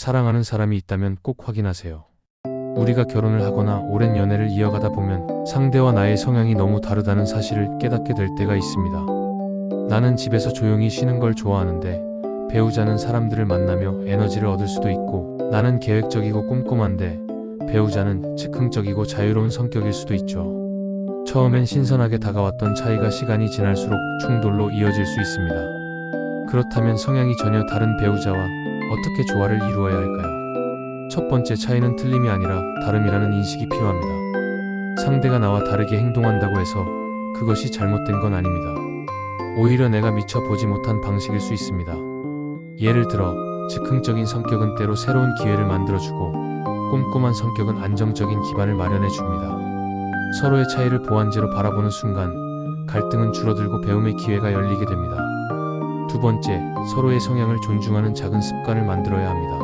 사랑하는 사람이 있다면 꼭 확인하세요. 우리가 결혼을 하거나 오랜 연애를 이어가다 보면 상대와 나의 성향이 너무 다르다는 사실을 깨닫게 될 때가 있습니다. 나는 집에서 조용히 쉬는 걸 좋아하는데 배우자는 사람들을 만나며 에너지를 얻을 수도 있고 나는 계획적이고 꼼꼼한데 배우자는 즉흥적이고 자유로운 성격일 수도 있죠. 처음엔 신선하게 다가왔던 차이가 시간이 지날수록 충돌로 이어질 수 있습니다. 그렇다면 성향이 전혀 다른 배우자와 어떻게 조화를 이루어야 할까요? 첫 번째 차이는 틀림이 아니라 다름이라는 인식이 필요합니다. 상대가 나와 다르게 행동한다고 해서 그것이 잘못된 건 아닙니다. 오히려 내가 미처 보지 못한 방식일 수 있습니다. 예를 들어, 즉흥적인 성격은 때로 새로운 기회를 만들어주고, 꼼꼼한 성격은 안정적인 기반을 마련해 줍니다. 서로의 차이를 보완제로 바라보는 순간, 갈등은 줄어들고 배움의 기회가 열리게 됩니다. 두 번째, 서로의 성향을 존중하는 작은 습관을 만들어야 합니다.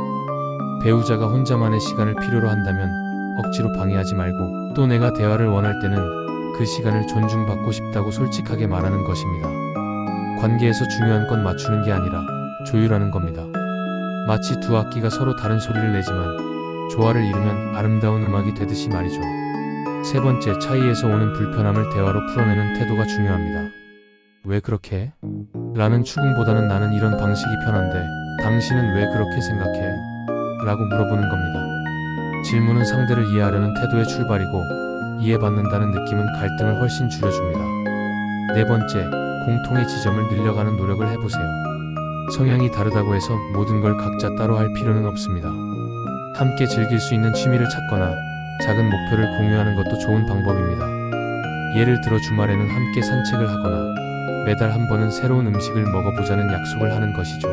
배우자가 혼자만의 시간을 필요로 한다면 억지로 방해하지 말고 또 내가 대화를 원할 때는 그 시간을 존중받고 싶다고 솔직하게 말하는 것입니다. 관계에서 중요한 건 맞추는 게 아니라 조율하는 겁니다. 마치 두 악기가 서로 다른 소리를 내지만 조화를 이루면 아름다운 음악이 되듯이 말이죠. 세 번째, 차이에서 오는 불편함을 대화로 풀어내는 태도가 중요합니다. 왜 그렇게 해? 라는 추궁보다는 나는 이런 방식이 편한데 당신은 왜 그렇게 생각해? 라고 물어보는 겁니다. 질문은 상대를 이해하려는 태도의 출발이고 이해받는다는 느낌은 갈등을 훨씬 줄여줍니다. 네 번째, 공통의 지점을 늘려가는 노력을 해보세요. 성향이 다르다고 해서 모든 걸 각자 따로 할 필요는 없습니다. 함께 즐길 수 있는 취미를 찾거나 작은 목표를 공유하는 것도 좋은 방법입니다. 예를 들어 주말에는 함께 산책을 하거나 매달 한 번은 새로운 음식을 먹어보자는 약속을 하는 것이죠.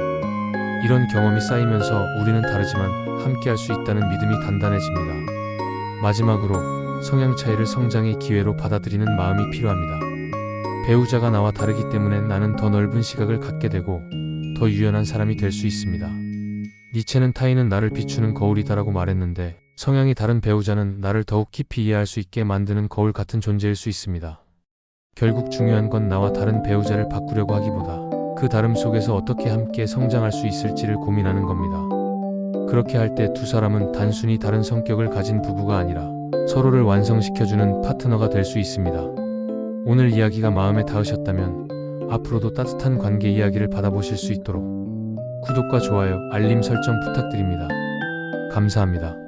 이런 경험이 쌓이면서 우리는 다르지만 함께 할 수 있다는 믿음이 단단해집니다. 마지막으로 성향 차이를 성장의 기회로 받아들이는 마음이 필요합니다. 배우자가 나와 다르기 때문에 나는 더 넓은 시각을 갖게 되고 더 유연한 사람이 될 수 있습니다. 니체는 타인은 나를 비추는 거울이다라고 말했는데 성향이 다른 배우자는 나를 더욱 깊이 이해할 수 있게 만드는 거울 같은 존재일 수 있습니다. 결국 중요한 건 나와 다른 배우자를 바꾸려고 하기보다 그 다름 속에서 어떻게 함께 성장할 수 있을지를 고민하는 겁니다. 그렇게 할 때 두 사람은 단순히 다른 성격을 가진 부부가 아니라 서로를 완성시켜주는 파트너가 될 수 있습니다. 오늘 이야기가 마음에 닿으셨다면 앞으로도 따뜻한 관계 이야기를 받아보실 수 있도록 구독과 좋아요, 알림 설정 부탁드립니다. 감사합니다.